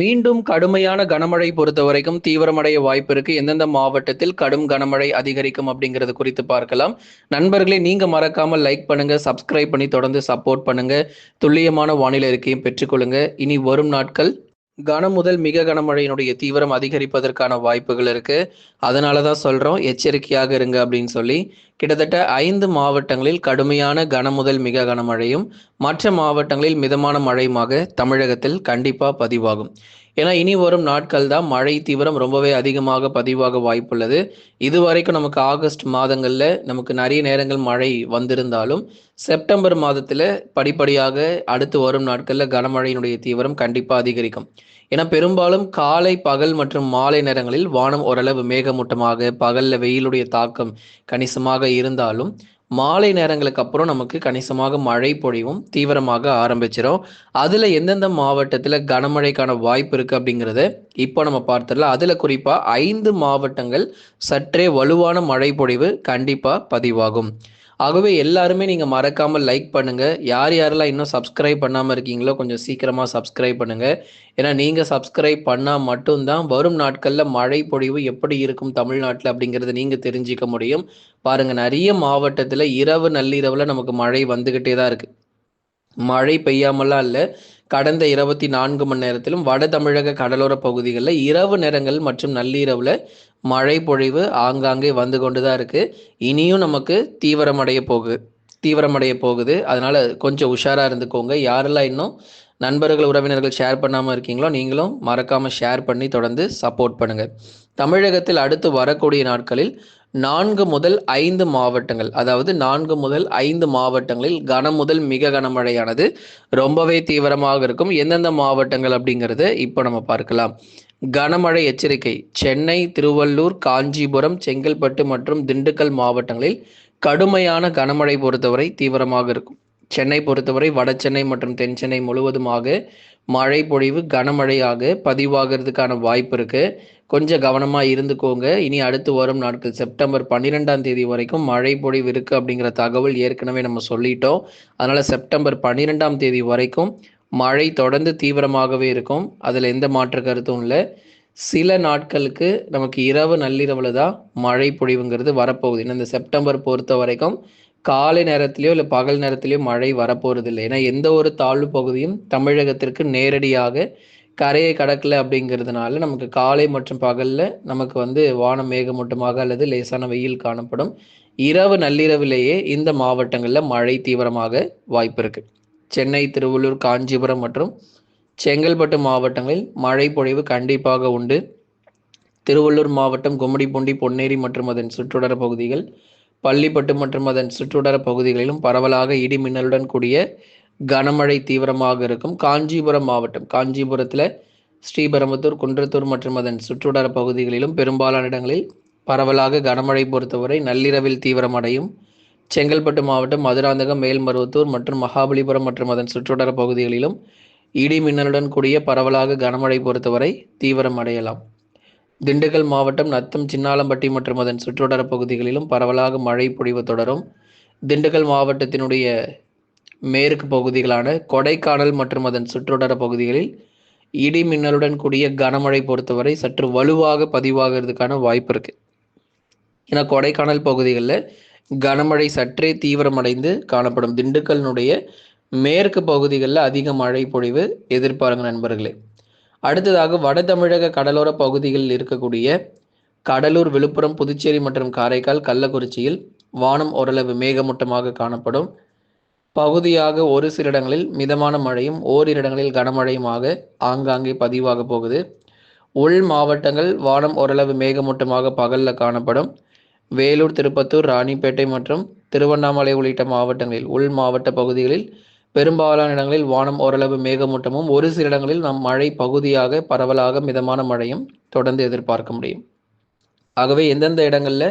மீண்டும் கடுமையான கனமழை பொறுத்த வரைக்கும் தீவிரமடைய வாய்ப்பு இருக்கு. எந்தெந்த மாவட்டத்தில் கடும் கனமழை அதிகரிக்கும் அப்படிங்கிறது குறித்து பார்க்கலாம். நண்பர்களே நீங்க மறக்காம லைக் பண்ணுங்க சப்ஸ்கிரைப் பண்ணி தொடர்ந்து சப்போர்ட் பண்ணுங்க. துல்லியமான வானிலை இருக்கையும் பெற்றுக்கொள்ளுங்க இனி வரும் நாட்கள் கனம் முதல் மிக கனமழையினுடைய தீவிரம் அதிகரிப்பதற்கான வாய்ப்புகள் இருக்கு. அதனால தான் சொல்றோம் எச்சரிக்கையாக இருங்க அப்படின்னு சொல்லி. கிட்டத்தட்ட ஐந்து மாவட்டங்களில் கடுமையான கன முதல் மிக கனமழையும் மற்ற மாவட்டங்களில் மிதமான மழையுமாக தமிழகத்தில் கண்டிப்பா பதிவாகும். ஏன்னா இனி வரும் நாட்கள் தான் மழை தீவிரம் ரொம்பவே அதிகமாக பதிவாக வாய்ப்புள்ளது. இதுவரைக்கும் நமக்கு ஆகஸ்ட் மாதங்களில் நமக்கு நிறைய நேரங்கள் மழை வந்திருந்தாலும் செப்டம்பர் மாதத்தில் படிப்படியாக அடுத்து வரும் நாட்களில் கனமழையினுடைய தீவிரம் கண்டிப்பாக அதிகரிக்கும். ஏன்னா பெரும்பாலும் காலை பகல் மற்றும் மாலை நேரங்களில் வானம் ஓரளவு மேகமூட்டமாக பகலில் வெயிலுடைய தாக்கம் கணிசமாக இருந்தாலும் மாலை நேரங்களுக்கு அப்புறம் நமக்கு கணிசமாக மழை பொழிவும் தீவிரமாக ஆரம்பிச்சிடும் அதில் எந்தெந்த மாவட்டத்தில் கனமழைக்கான வாய்ப்பு இருக்குது அப்படிங்கிறத இப்போ நம்ம பார்த்துடலாம். அதில் குறிப்பாக ஐந்து மாவட்டங்கள் சற்றே வலுவான மழை பொழிவு கண்டிப்பாக பதிவாகும். ஆகவே எல்லாருமே நீங்கள் மறக்காமல் லைக் பண்ணுங்கள் யார் யாரெல்லாம் இன்னும் சப்ஸ்கிரைப் பண்ணாமல் இருக்கீங்களோ கொஞ்சம் சீக்கிரமாக சப்ஸ்கிரைப் பண்ணுங்கள் ஏன்னா நீங்கள் சப்ஸ்கிரைப் பண்ணால் மட்டும்தான் வரும் நாட்களில் மழை பொழிவு எப்படி இருக்கும் தமிழ்நாட்டில் அப்படிங்கிறத நீங்கள் தெரிஞ்சிக்க முடியும். பாருங்கள் நிறைய மாவட்டத்தில் இரவு நள்ளிரவில் நமக்கு மழை வந்துக்கிட்டே தான் இருக்குது மழை பெய்யாமலாம் இல்லை. கடந்த இருபத்தி நான்கு மணி நேரத்திலும் வட தமிழக கடலோர பகுதிகளில் இரவு நேரங்கள் மற்றும் நள்ளிரவில் மழை பொழிவு ஆங்காங்கே வந்து கொண்டு தான் இருக்குது இனியும் நமக்கு தீவிரமடைய போகுது தீவிரமடைய போகுது. அதனால் கொஞ்சம் உஷாராக இருந்துக்கோங்க. யாரெல்லாம் இன்னும் நண்பர்கள் உறவினர்கள் ஷேர் பண்ணாமல் இருக்கீங்களோ நீங்களும் மறக்காமல் ஷேர் பண்ணி தொடர்ந்து சப்போர்ட் பண்ணுங்கள் தமிழகத்தில் அடுத்து வரக்கூடிய நாட்களில் நான்கு முதல் ஐந்து மாவட்டங்கள் அதாவது நான்கு முதல் ஐந்து மாவட்டங்களில் கனம் முதல் மிக கனமழையானது ரொம்பவே தீவிரமாக இருக்கும். எந்தெந்த மாவட்டங்கள் அப்படிங்கிறத இப்போ நம்ம பார்க்கலாம். கனமழை எச்சரிக்கை சென்னை திருவள்ளூர் காஞ்சிபுரம் செங்கல்பட்டு மற்றும் திண்டுக்கல் மாவட்டங்களில் கடுமையான கனமழை பொறுத்தவரை தீவிரமாக இருக்கும். சென்னை பொறுத்தவரை வட சென்னை மற்றும் தென் சென்னை முழுவதுமாக மழை பொழிவு கனமழையாக பதிவாகிறதுக்கான வாய்ப்பு இருக்கு. கொஞ்சம் கவனமாக இருந்துக்கோங்க. இனி அடுத்து வரும் நாட்கள் செப்டம்பர் பன்னிரெண்டாம் தேதி வரைக்கும் மழை பொழிவு இருக்குது அப்படிங்கிற தகவல் ஏற்கனவே நம்ம சொல்லிட்டோம். அதனால் செப்டம்பர் பன்னிரெண்டாம் தேதி வரைக்கும் மழை தொடர்ந்து தீவிரமாகவே இருக்கும். அதில் எந்த மாற்று கருத்தும் இல்லை. சில நாட்களுக்கு நமக்கு இரவு நள்ளிரவில் தான் மழை பொழிவுங்கிறது வரப்போகுது. இந்த செப்டம்பர் பொறுத்த வரைக்கும் காலை நேரத்திலேயோ இல்லை பகல் நேரத்திலேயோ மழை வரப்போகிறது இல்லை ஏன்னா எந்த ஒரு தாழ்வு பகுதியும் தமிழகத்திற்கு நேரடியாக கரையை கடக்கல அப்படிங்கிறதுனால நமக்கு காலை மற்றும் பகலில் நமக்கு வந்து வானம் மேகமூட்டமாக அல்லது லேசான வெயில் காணப்படும். இரவு நள்ளிரவிலேயே இந்த மாவட்டங்களில் மழை தீவிரமாக வாய்ப்பு இருக்கு சென்னை திருவள்ளூர் காஞ்சிபுரம் மற்றும் செங்கல்பட்டு மாவட்டங்களில் மழை பொழிவு கண்டிப்பாக உண்டு. திருவள்ளூர் மாவட்டம் கும்மிடிப்பூண்டி பொன்னேரி மற்றும் அதன் சுற்றுடர பகுதிகள் பள்ளிப்பட்டு மற்றும் அதன் சுற்றுவட்டார பகுதிகளிலும் பரவலாக இடி மின்னலுடன் கூடிய கனமழை தீவிரமாக இருக்கும். காஞ்சிபுரம் மாவட்டம் காஞ்சிபுரத்தில் ஸ்ரீபெரும்புத்தூர் குன்றத்தூர் மற்றும் அதன் சுற்றுவட்டார பகுதிகளிலும் பெரும்பாலான இடங்களில் பரவலாக கனமழை பொறுத்தவரை நள்ளிரவில் தீவிரமடையும். செங்கல்பட்டு மாவட்டம் மதுராந்தகம் மேல்மருவத்தூர் மற்றும் மகாபலிபுரம் மற்றும் அதன் சுற்றுவட்டார பகுதிகளிலும் இடி மின்னலுடன் கூடிய பரவலாக கனமழை பொறுத்தவரை தீவிரம் அடையலாம் திண்டுக்கல் மாவட்டம் நத்தம் சின்னாலம்பட்டி மற்றும் அதன் சுற்றுவட்டார பகுதிகளிலும் பரவலாக மழை பொழிவு தொடரும். திண்டுக்கல் மாவட்டத்தினுடைய மேற்கு பகுதிகளான கொடைக்கானல் மற்றும் அதன் சுற்றுவட்டார பகுதிகளில் இடி மின்னலுடன் கூடிய கனமழை பொறுத்தவரை சற்று வலுவாக பதிவாகிறதுக்கான வாய்ப்பு இருக்கு. ஏன்னா கொடைக்கானல் பகுதிகளில் கனமழை சற்றே தீவிரமடைந்து காணப்படும். திண்டுக்கல்னுடைய மேற்கு பகுதிகளில் அதிக மழை பொழிவு எதிர்பாருங்க நண்பர்களே. அடுத்ததாக வட தமிழக கடலோர பகுதிகளில் இருக்கக்கூடிய கடலூர் விழுப்புரம் புதுச்சேரி மற்றும் காரைக்கால் கள்ளக்குறிச்சியில் வானம் ஓரளவு மேகமூட்டமாக காணப்படும். பகுதியாக ஒரு சில இடங்களில் மிதமான மழையும் ஓரிரு இடங்களில் கனமழையுமாக ஆங்காங்கே பதிவாக போகுது. உள் மாவட்டங்கள் வானம் ஓரளவு மேகமூட்டமாக பகலில் காணப்படும். வேலூர் திருப்பத்தூர் ராணிப்பேட்டை மற்றும் திருவண்ணாமலை உள்ளிட்ட மாவட்டங்களில் உள் மாவட்ட பகுதிகளில் பெரும்பாலான இடங்களில் வானம் ஓரளவு மேகமூட்டமும் ஒரு சில இடங்களில் நம் மழை பகுதியாக பரவலாக மிதமான மழையும் தொடர்ந்து எதிர்பார்க்க முடியும். ஆகவே எந்தெந்த இடங்களில்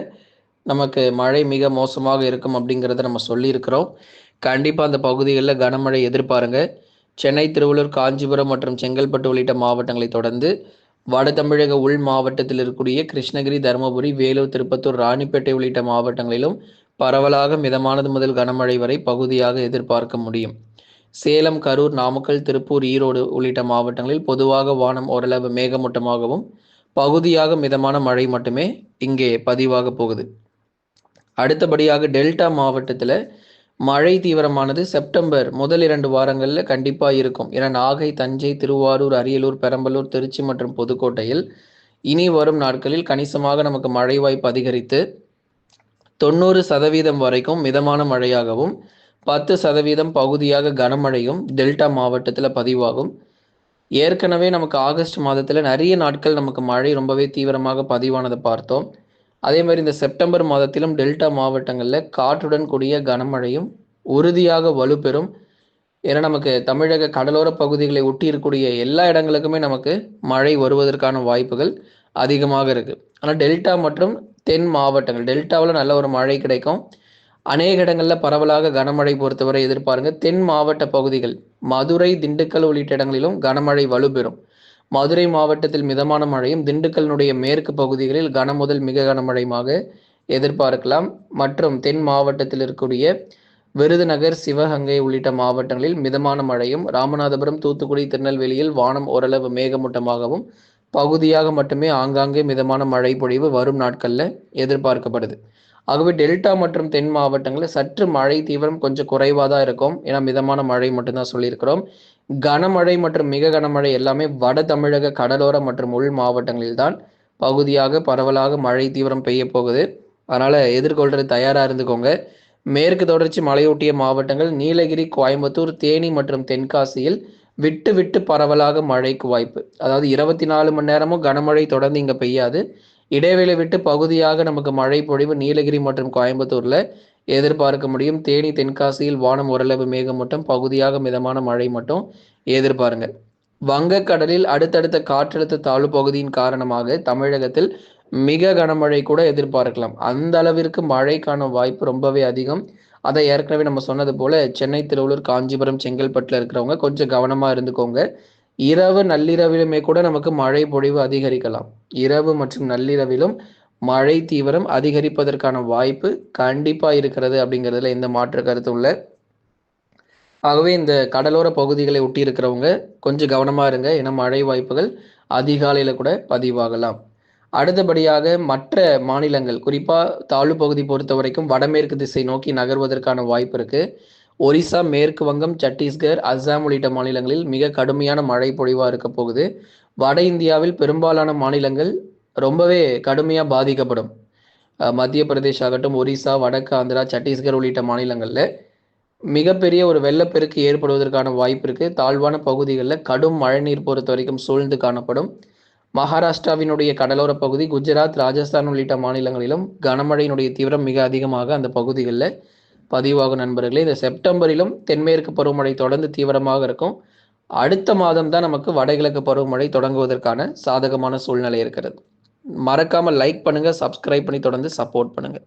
நமக்கு மழை மிக மோசமாக இருக்கும் அப்படிங்கிறத நம்ம சொல்லியிருக்கிறோம். கண்டிப்பாக அந்த பகுதிகளில் கனமழை எதிர்பாருங்க. சென்னை திருவள்ளூர் காஞ்சிபுரம் மற்றும் செங்கல்பட்டு உள்ளிட்ட மாவட்டங்களை தொடர்ந்து வட தமிழக உள் மாவட்டத்தில் இருக்கக்கூடிய கிருஷ்ணகிரி தருமபுரி வேலூர் திருப்பத்தூர் ராணிப்பேட்டை உள்ளிட்ட மாவட்டங்களிலும் பரவலாக மிதமானது முதல் கனமழை வரை பகுதியாக எதிர்பார்க்க முடியும். சேலம் கரூர் நாமக்கல் திருப்பூர் ஈரோடு உள்ளிட்ட மாவட்டங்களில் பொதுவாக வானம் ஓரளவு மேகமூட்டமாகவும் பகுதியாக மிதமான மழை மட்டுமே இங்கே பதிவாக போகுது. அடுத்தபடியாக டெல்டா மாவட்டத்தில் மழை தீவிரமானது செப்டம்பர் முதல் இரண்டு வாரங்களில் கண்டிப்பாக இருக்கும். என நாகை தஞ்சை திருவாரூர் அரியலூர் பெரம்பலூர் திருச்சி மற்றும் புதுக்கோட்டையில் இனி வரும் நாட்களில் கணிசமாக நமக்கு மழை வாய்ப்பு அதிகரித்து தொண்ணூறு சதவீதம் வரைக்கும் மிதமான மழையாகவும் பத்து சதவீதம் பகுதியாக கனமழையும் டெல்டா மாவட்டத்தில் பதிவாகும். ஏற்கனவே நமக்கு ஆகஸ்ட் மாதத்தில் நிறைய நாட்கள் நமக்கு மழை ரொம்பவே தீவிரமாக பதிவானதை பார்த்தோம். அதே மாதிரி இந்த செப்டம்பர் மாதத்திலும் டெல்டா மாவட்டங்களில் காற்றுடன் கூடிய கனமழையும் உறுதியாக வலுப்பெறும். ஏன்னா நமக்கு தமிழக கடலோர பகுதிகளை ஒட்டி இருக்கக்கூடிய எல்லா இடங்களுக்குமே நமக்கு மழை வருவதற்கான வாய்ப்புகள் அதிகமாக இருக்குது ஆனால் டெல்டா மற்றும் தென் மாவட்டங்கள் டெல்டாவில் நல்ல ஒரு மழை கிடைக்கும். அநேக இடங்களில் பரவலாக கனமழை பொறுத்தவரை எதிர்பாருங்க. தென் மாவட்ட பகுதிகள் மதுரை திண்டுக்கல் உள்ளிட்ட இடங்களிலும் கனமழை வலுப்பெறும். மதுரை மாவட்டத்தில் மிதமான மழையும் திண்டுக்கலினுடைய மேற்கு பகுதிகளில் கன முதல் மிக கனமழையுமாக எதிர்பார்க்கலாம். மற்றும் தென் மாவட்டத்தில் இருக்கக்கூடிய விருதுநகர் சிவகங்கை உள்ளிட்ட மாவட்டங்களில் மிதமான மழையும் ராமநாதபுரம் தூத்துக்குடி திருநெல்வேலியில் வானம் ஓரளவு மேகமூட்டமாகவும் பகுதியாக மட்டுமே ஆங்காங்கே மிதமான மழை பொழிவு வரும் நாட்களில் எதிர்பார்க்கப்படுது. ஆகவே டெல்டா மற்றும் தென் மாவட்டங்களில் சற்று மழை தீவிரம் கொஞ்சம் குறைவாக தான் இருக்கும். ஏன்னா மிதமான மழை மட்டும்தான் சொல்லியிருக்கிறோம். கனமழை மற்றும் மிக கனமழை எல்லாமே வட தமிழக கடலோர மற்றும் உள் மாவட்டங்களில் தான் பகுதியாக பரவலாக மழை தீவிரம் பெய்ய போகுது. அதனால் எதிர்கொள்கிறது தயாராக இருந்துக்கோங்க. மேற்கு தொடர்ச்சி மலையொட்டிய மாவட்டங்கள் நீலகிரி கோயம்புத்தூர் தேனி மற்றும் தென்காசியில் விட்டு விட்டு பரவலாக மழைக்கு வாய்ப்பு. அதாவது இருபத்தி நாலு மணி நேரமும் கனமழை தொடர்ந்து இங்கே பெய்யாது. இடைவேளை விட்டு பகுதியாக நமக்கு மழை பொழிவு நீலகிரி மற்றும் கோயம்புத்தூரில் எதிர்பார்க்க முடியும். தேனி தென்காசியில் வானம் ஓரளவு மேகமூட்டம் பகுதியாக மிதமான மழை மட்டும் எதிர்பாருங்க. வங்கக்கடலில் அடுத்தடுத்த காற்றழுத்த தாழ்வு பகுதியின் காரணமாக தமிழகத்தில் மிக கனமழை கூட எதிர்பார்க்கலாம். அந்த அளவிற்கு மழைக்கான வாய்ப்பு ரொம்பவே அதிகம். அதை ஏற்கனவே நம்ம சொன்னது போல சென்னை திருவள்ளூர் காஞ்சிபுரம் செங்கல்பட்டில் இருக்கிறவங்க கொஞ்சம் கவனமாக இருந்துக்கோங்க. இரவு நள்ளிரவிலுமே கூட நமக்கு மழை பொழிவு அதிகரிக்கலாம். இரவு மற்றும் நள்ளிரவிலும் மழை தீவிரம் அதிகரிப்பதற்கான வாய்ப்பு கண்டிப்பாக இருக்கிறது அப்படிங்கிறதுல எந்த மாற்று கருத்தும் இல்லை ஆகவே இந்த கடலோர பகுதிகளை ஒட்டி இருக்கிறவங்க கொஞ்சம் கவனமாக இருங்க. ஏன்னா மழை வாய்ப்புகள் அதிகாலையில் கூட பதிவாகலாம். அடுத்தபடியாக மற்ற மாநிலங்கள் குறிப்பாக தாழ்வு பகுதி பொறுத்த வரைக்கும் வடமேற்கு திசை நோக்கி நகர்வதற்கான வாய்ப்பு இருக்குது ஒரிசா மேற்கு வங்கம் சத்தீஸ்கர் அஸ்ஸாம் உள்ளிட்ட மாநிலங்களில் மிக கடுமையான மழை பொழிவாக இருக்க போகுது. வட இந்தியாவில் பெரும்பாலான மாநிலங்கள் ரொம்பவே கடுமையாக பாதிக்கப்படும். மத்திய பிரதேஷ் ஆகட்டும் ஒரிசா வடக்கு ஆந்திரா சத்தீஸ்கர் உள்ளிட்ட மாநிலங்களில் மிகப்பெரிய ஒரு வெள்ளப்பெருக்கு ஏற்படுவதற்கான வாய்ப்பு இருக்குது தாழ்வான பகுதிகளில் கடும் மழைநீர் பொறுத்த வரைக்கும் சூழ்ந்து காணப்படும். மகாராஷ்டிராவினுடைய கடலோர பகுதி குஜராத் ராஜஸ்தான் உள்ளிட்ட மாநிலங்களிலும் கனமழையினுடைய தீவிரம் மிக அதிகமாக அந்த பகுதிகளில் பதிவாகும் நண்பர்களே இந்த செப்டம்பரிலும் தென்மேற்கு பருவமழை தொடர்ந்து தீவிரமாக இருக்கும். அடுத்த மாதம் தான் நமக்கு வடகிழக்கு பருவமழை தொடங்குவதற்கான சாதகமான சூழ்நிலை இருக்கிறது. மறக்காமல் லைக் பண்ணுங்கள் சப்ஸ்கிரைப் பண்ணி தொடர்ந்து சப்போர்ட் பண்ணுங்கள்